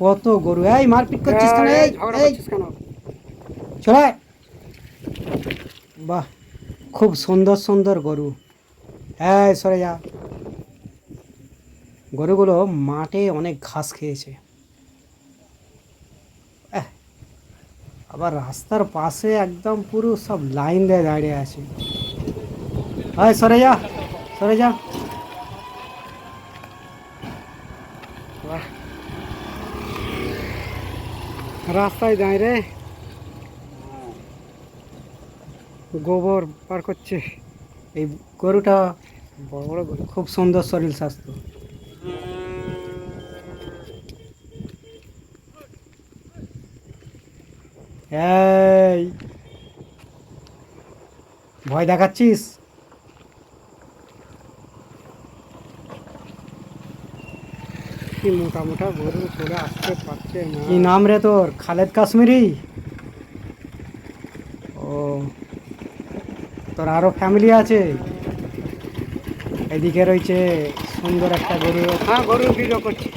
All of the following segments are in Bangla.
কত গরু? এই মারপিট করছিস কেন? এই এই চলে বাহ খুব সুন্দর সুন্দর গরু। হ্যাঁ সরে যা। গরুগুলো মাঠে অনেক ঘাস খেয়েছে। আবার রাস্তার পাশে একদম পুরো সব লাইন দিয়ে দাঁড়িয়ে আছে। হ্যাঁ সরে যা সরে যা। বাহ। রাস্তায় দাঁড়িয়ে রে। গোবর পার করছে। এই গরুটা বড় বড় গরু, খুব সুন্দর শরীর, স্বাস্থ্য। ভয় দেখাচ্ছিস? কি মোটা মোটা গরু চলে আসতে পারছে না? কি নাম রে তোর? খালেদ কাশ্মীরি? ও তোর আরও ফ্যামিলি আছে? এদিকে রয়েছে সুন্দর একটা গরু। হ্যাঁ গরু ভিডিও করছি।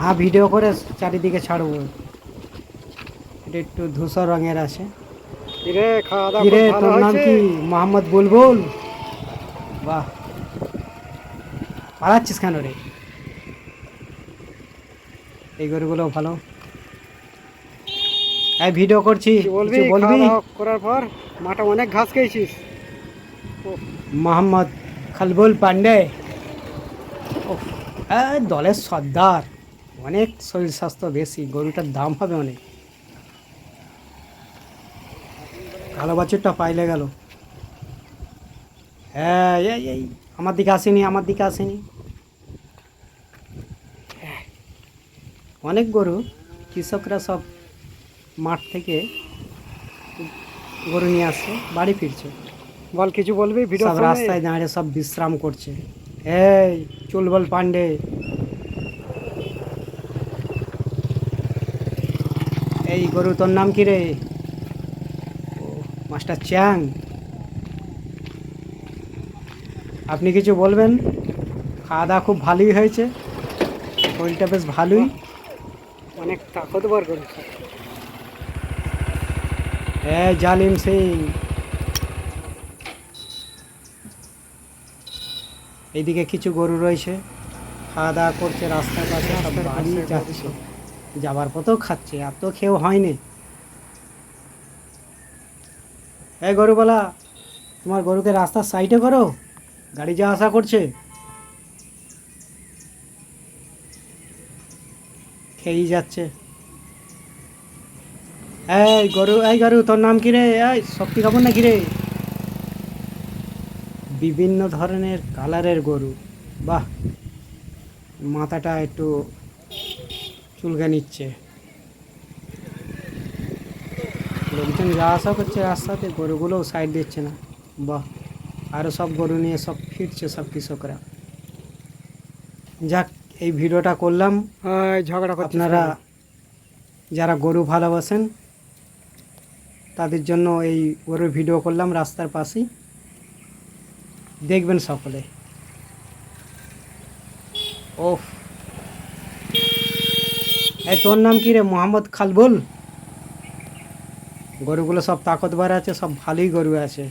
হ্যাঁ ভিডিও করে চারিদিকে ছাড়বো। এটা একটু ধূসর রঙের আছে। কিরে তোর নাম কি? মোহাম্মদ বুলবুল? বাহ। পালাচ্ছিস কেন রে? এই গরুগুলো ভালো। এই ভিডিও করছি বলবি? বলবি? করার পর মাঠে অনেক ঘাস খেয়েছিস। মোহাম্মদ খালবুল পান্ডে। দলের সর্দার। অনেক শরীর স্বাস্থ্য বেশি গরুটার দাম হবে অনেক। কালো বাছুরটা পাইলে গেল। হ্যাঁ এই। আমার দিকে আসেনি আমার দিকে আসেনি। অনেক গরু কৃষকরা সব মাঠ থেকে গরু নিয়ে আসছে বাড়ি ফিরছে। বল কিছু বলবি? ভিডিও সব রাস্তায় দাঁড়িয়ে সব বিশ্রাম করছে। এই চুলবল পান্ডে এই গরু তোর নাম কি রে? ও, মাস্টার চ্যাং। আপনি কিছু বলবেন? খাওয়া দাওয়া খুব ভালোই হয়েছে। শরীরটা বেশ ভালোই। অনেক তাকতবার গরু হ্যাঁ জালিম সিং। এইদিকে কিছু গরু রয়েছে। খাওয়া দাওয়া করছে রাস্তার পাশে বাড়ি যাচ্ছে। যাবার পথেও খাচ্ছে এত খেয়েও হয়নি। এই গরুবালা তোমার গরুকে রাস্তার সাইডে করো। গাড়ি যা আসা করছে। খেয়েই যাচ্ছে। এই গরু এই গরু, তোর নাম কি রে? এই শক্তি খাব না কি রে? বিভিন্ন ধরনের কালারের গরু। বাহ! মাথাটা একটু চুলকে নিচ্ছে। লোকজন যা আসা করছে রাস্তাতে গরুগুলোও সাইড দিচ্ছে না। বাহ! আরও সব গরু নিয়ে সব ফিরছে সব কৃষকরা। যাক এই ভিডিওটা করলাম। ঝগড়া আপনারা যারা গরু ভালোবাসেন তাদের জন্য এই গরুর ভিডিও করলাম রাস্তার পাশেই। দেখবেন সকলে। ওফ। এই তোর নাম কি রে? মোহাম্মদ খালবুল? গরুগুলো সব তাকতবার আছে সব ভালোই গরু আছে।